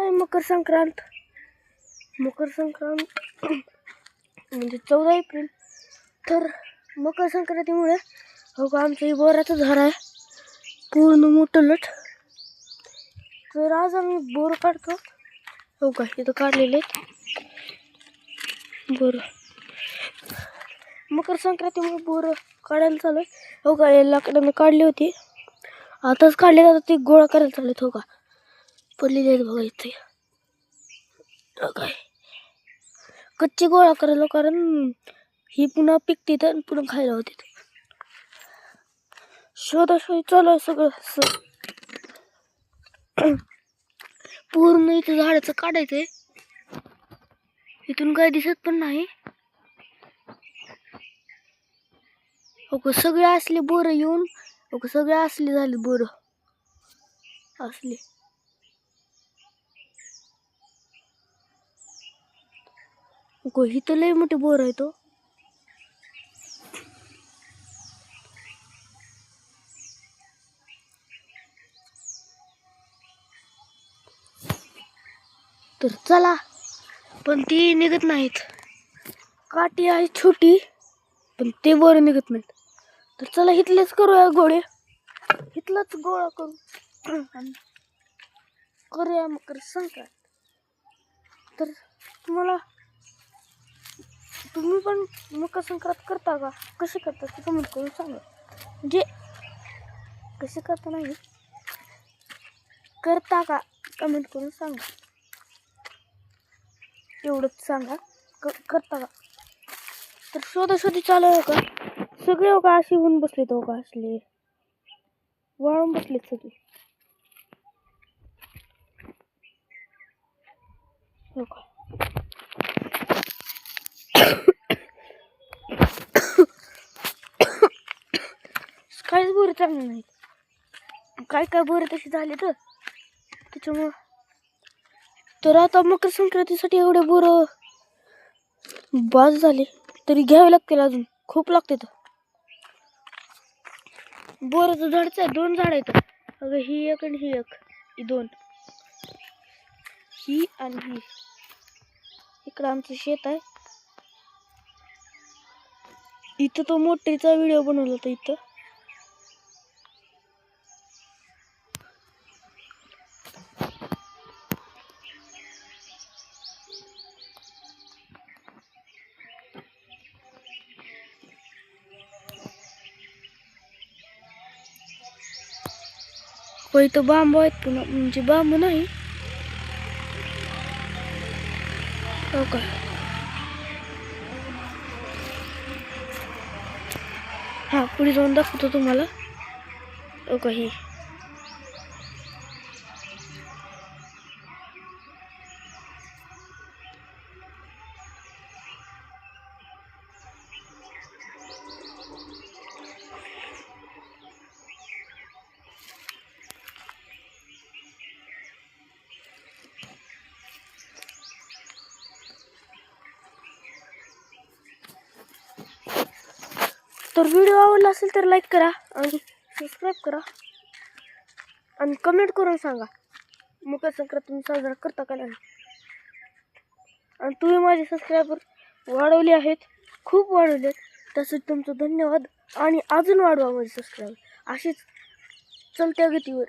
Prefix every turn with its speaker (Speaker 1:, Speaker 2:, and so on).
Speaker 1: आहे मकर संक्रांत. मकर संक्रांत म्हणजे चौदा एप्रिल. तर मकर संक्रांतीमुळे हो का आमचं हे बोराचं झाड आहे. पूर्ण मोठं लट. तर आज आम्ही बोर काढतो. हो का इथं काढलेले आहेत. बोर. मकर संक्रांतीमुळे बोर काढायला चालू आहे हो का या लाकडानं काढली होती. आताच काढले आता ते गोळा करायला चालू हो का. पडलेले आहेत बघा इथे. काय कच्चे गोळा करायला कारण ही पुन्हा पिकते तर पुन्हा खायला होते. शोधाशोध चालू आहे सगळं असं. पूर्ण इथं झाडाचं काढायचंय इथून काय दिसत पण नाही. ओके सगळे असले बोर येऊन ओके सगळे असले झाले बोर. असले. गो ही इथं लय मोठे बोर आहे तो हो. तर चला पण ती निघत नाहीत. काठी आहे छोटी पण ते बोर निघत नाहीत. तर चला इथलेच करूया गोळे. इथलाच गोळा करू. आणि करूया मकर संक्रांत तर तुम्हाला तुम्ही पण मकर संक्रांत करता का? कसे करता ते कमेंट करून सांगा. म्हणजे कसे करता नाही? करता का? कमेंट करून सांगा. एवढंच सांगा. क करता का? तर शोधाशोधी चालू आहे हो का? सगळे हो का असे होऊन बसले तो हो का असले? वाळून बसलेत सगळे. हो का काहीच बोर चांगलं नाही. काय काय बरं तसे झाले तर? त्याच्यामुळं तर आता मकर संक्रांतीसाठी एवढे बरं बाज झाले. तरी घ्यावे लागतील अजून. खूप लागते तर. बोराचं झाडच आहे दोन झाड आहेत. अगं ही एक आणि ही एक. ही दोन. ही आणि ही. इकडं आमचं शेत आहे. इथं तो मोटरीचा व्हिडिओ बनवला होता इथं. हो इथं बांबू आहेत पुन्हा म्हणजे बांबू नाही हो का हा पुढे जाऊन दाखवतो तुम्हाला ओके का ही तर व्हिडिओ आवडला असेल तर लाईक करा आणि सबस्क्राईब करा. आणि कमेंट करून सांगा मकर संक्रांत तुम्ही साजरा करता का नाही? आणि तुम्ही माझे सबस्क्रायबर वाढवले आहेत खूप वाढवले आहेत त्यासाठी तुमचं धन्यवाद आणि अजून वाढवा माझे सबस्क्रायबर अशीच चलत्या गतीवर.